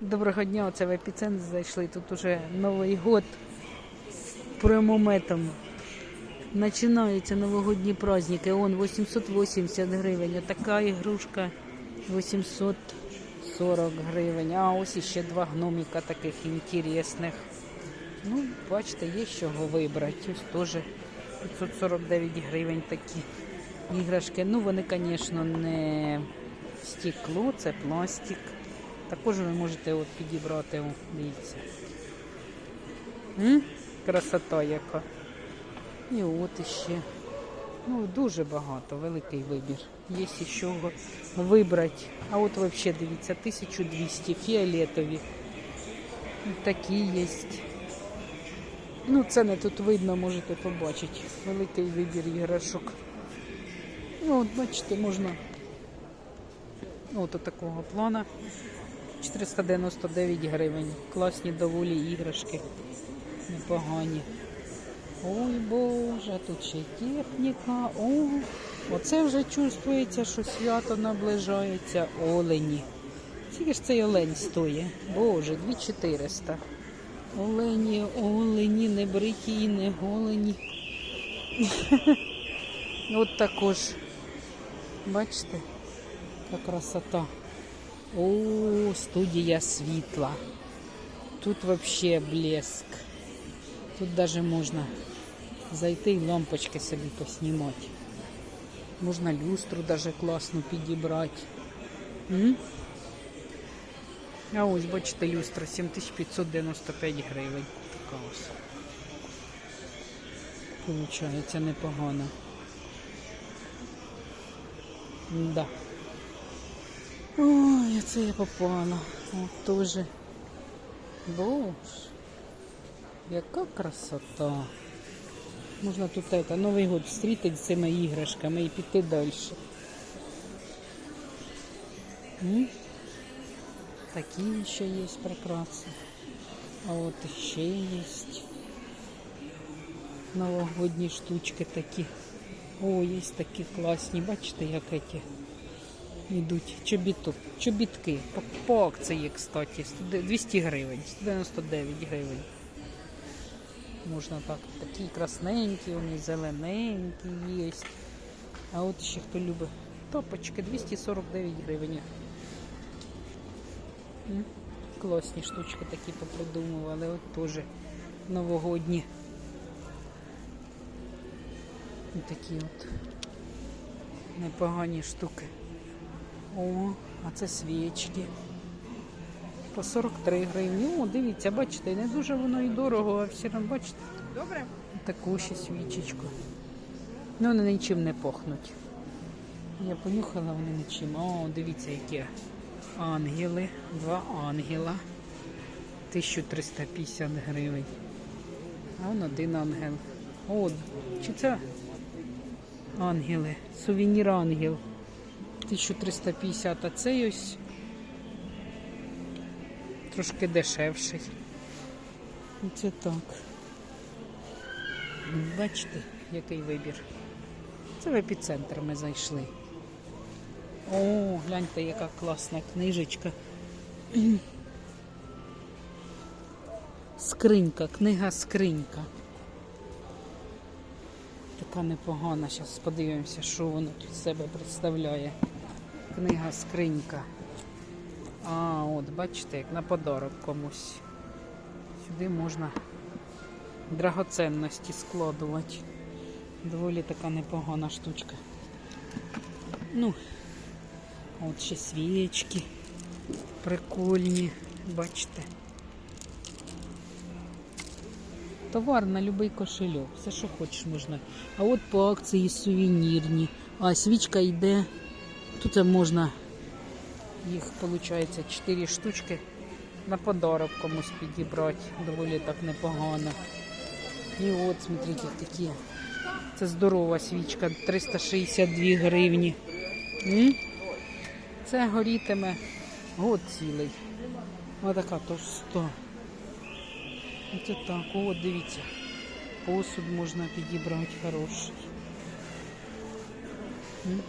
Доброго дня, оце в епіцентр зайшли. Тут уже Новий год з прямометом. Починаються новогодні праздники. Он 880 гривень. А така ігрушка 840 гривень. А ось іще два гноміка таких інтересних. Ну, бачите, є з чого вибрати. Ось теж 549 гривень такі іграшки. Ну, вони, звісно, не стекло, це пластик. Також ви можете от підібрати, дивіться. М? Красота яка. І от іще. Ну, дуже багато, великий вибір. Є з чого вибрати. А от взагалі дивіться, 1200 фіолетові. Такі є. Ну, це не тут видно, можете побачити. Великий вибір іграшок. Ну, от бачите, можна от такого плана. 499 гривень. Класні доволі іграшки. Непогані. Ой Боже, тут ще техніка. О, оце вже чувствується, що свято наближається. Олені. Скільки ж цей олень стоїть? Боже, 2400. Олені, олені, не бриті не голені. От також. Бачите, яка красота. О, студія світла. Тут вообще блеск. Тут даже можна зайти і лампочки собі поснімати. Можна люстру даже класно підібрати. М? А ось, бачите, люстра 7595 гривень. Така ось. Получається непогано. Да. Ой, це я попала. От теж. Боже, яка красота. Можна тут это, Новий год встрітити з цими іграшками і піти далі. М? Такі ще є прикраси. А от ще є новогодні штучки такі. О, є такі класні. Бачите, як эти йдуть чобіток, чобітки. По, по акції, кстати, 200 гривень, 199 гривень. Можна так. Такі красненькі, вони зелененькі є. А от ще хто любить топочки 249 гривень. Класні штучки такі попридумували, от теж новогодні. Такі от непогані штуки. О, а це свічки. По 43 гривні. О, дивіться, бачите, не дуже воно і дорого, а все одно, бачите, Добре? таку ще свічечку. Ну, вони нічим не пахнуть. Я понюхала, вони нічим. О, дивіться, які ангели. Два ангела. 1350 гривень. А он один ангел. О, чи це ангели? Сувенір ангел. 1350, а цей ось трошки дешевший. Це так. Бачите, який вибір. Це в епіцентр ми зайшли. О, гляньте, яка класна книжечка. Скринька, книга скринька. Така непогана. Зараз подивимося, що воно тут себе представляє. Книга скринька. А, от, бачите, як на подарок комусь. Сюди можна драгоценності складувати. Доволі така непогана штучка. Ну, от ще свічки прикольні, бачите. Товар на будь-який кошельок, все, що хочеш можна. А от по акції сувенірні. А свічка йде. Тут можна їх, виходить, 4 штучки на подарок комусь підібрати. Доволі так непогано. І от, смотрите, такі. Це здорова свічка, 362 гривні. М? Це горітиме год цілий. Отака товста. Оце так, о, дивіться. Посуд можна підібрати хороший. М?